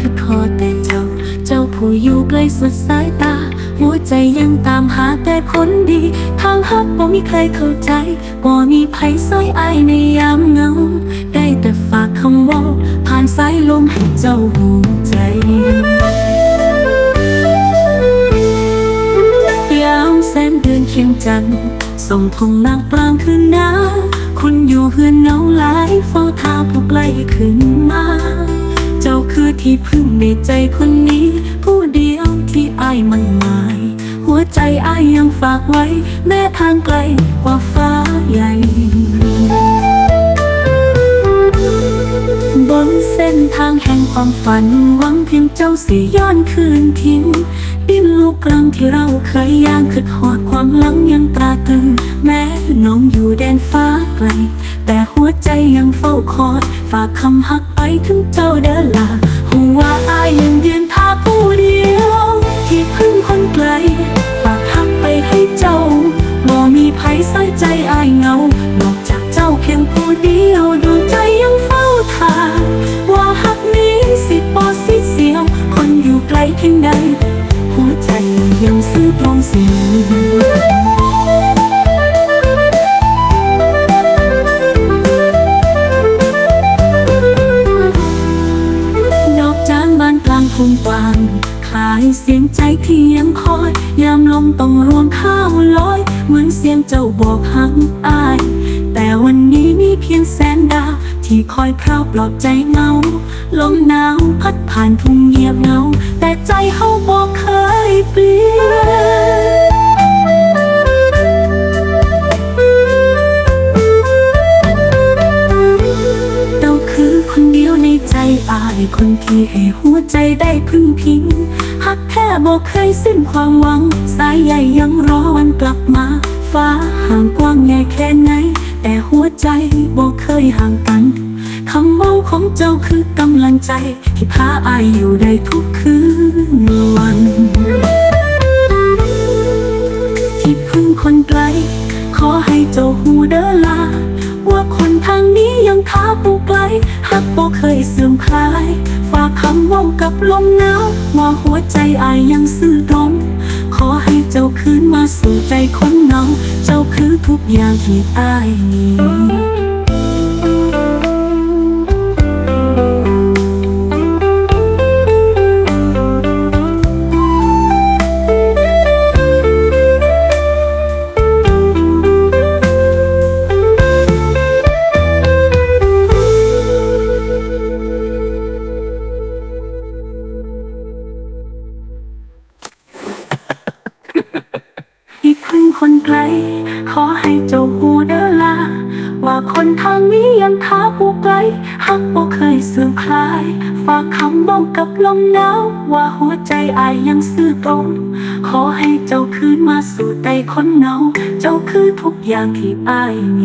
คือขอแต่เจ้า เจ้าผู้อยู่ใกล้สุดสายตา หัวใจยังตามหาแต่คนดี ทางฮักบ่มีใครเข้าใจบ่มีไผซอยอายในยามเงา ได้แต่ฝากคำว่าผ่านสายลมให้เจ้าหูใจยามแสนเดือนเคียงจันทร์ส่งทงนางกลางคืนนาคุณอยู่เฮือนเงาหลายเฝ้าทาผู้ใกล้ขึ้นมา จ้าคือที่พึ่งในใจคนนี้ ผู้เดียวที่อายมันหมาย หัวใจอายยังฝากไว้ แม้ทางไกลกว่าฟ้าใหญ่ บนเส้นทางแห่งความฝัน หวังเพียงเจ้าสิย้อนคืนทิ้งดินลูกกลางที่เราเคยย่างคือหอดความหลังยังตราตึง แม้น้องอยู่แดนฟ้าไกล แต่หัวใจยังเฝ้าคอยฝากคำฮักไปถึงเจ้าเดินลาหัวอายยังยืนท่าผู้เดียว ที่พึ่งคนไกล ฝากฮักไปให้เจ้าบ่มีภัยใส่ใจอายเงา นอกจากเจ้าเพียงผู้เดียวดวงใจยังเฝ้าทาว่าฮักนี้สิบอสิเสียว คนอยู่ไกลเพียงใดหัวใจยังซื่อตรงเสียางทุ่งกว้างคลายเสียงใจที่ยังคอย ยามลมต้องรวงข้าวลอย เหมือนเสียงเจ้าบอกหักอาย แต่วันนี้มีเพียงแสนดาว ที่คอยพราวปลอบใจเงา ลมหนาวพัดผ่านทุ่งเงียบเงา แต่ใจเฮาบอกเคยเปลี่ยน คนที่ให้หัวใจได้พึ่งพิงหักแค่บอกเคยสิ้นความหวัง สายใหญ่ยังรอวันกลับมา ฟ้าห่างกว้างใหญ่แค่ไหน แต่หัวใจบอกเคยห่างกันคำเมาของเจ้าคือกำลังใจ ที่พาอายอยู่ได้ทุกคืนวัน ที่พึ่งคนไกล ขอให้เจ้าหูเดอลา ว่าคนทางนี้ยังท้าผู้ไกลหักบ่เคยเสื่อมคลาย ฝากคำว่ากับลมหนาวว่าหัวใจอายยังซื่อตรงขอให้เจ้าคืนมาสู่ใจคนเหงาเจ้าคือทุกอย่างที่อายมี ไกล ขอให้เจ้าหูเด้อลา ว่าคนทางนี้ยังท้าผู้ไกลหักบ่เคยเสื่อมคลาย ฝากคำบอกกับลมหนาวว่าหัวใจอายยังซื่อตรง ขอให้เจ้าคืนมาสู่ใจคนเหงา เจ้าคือทุกอย่างที่อายมี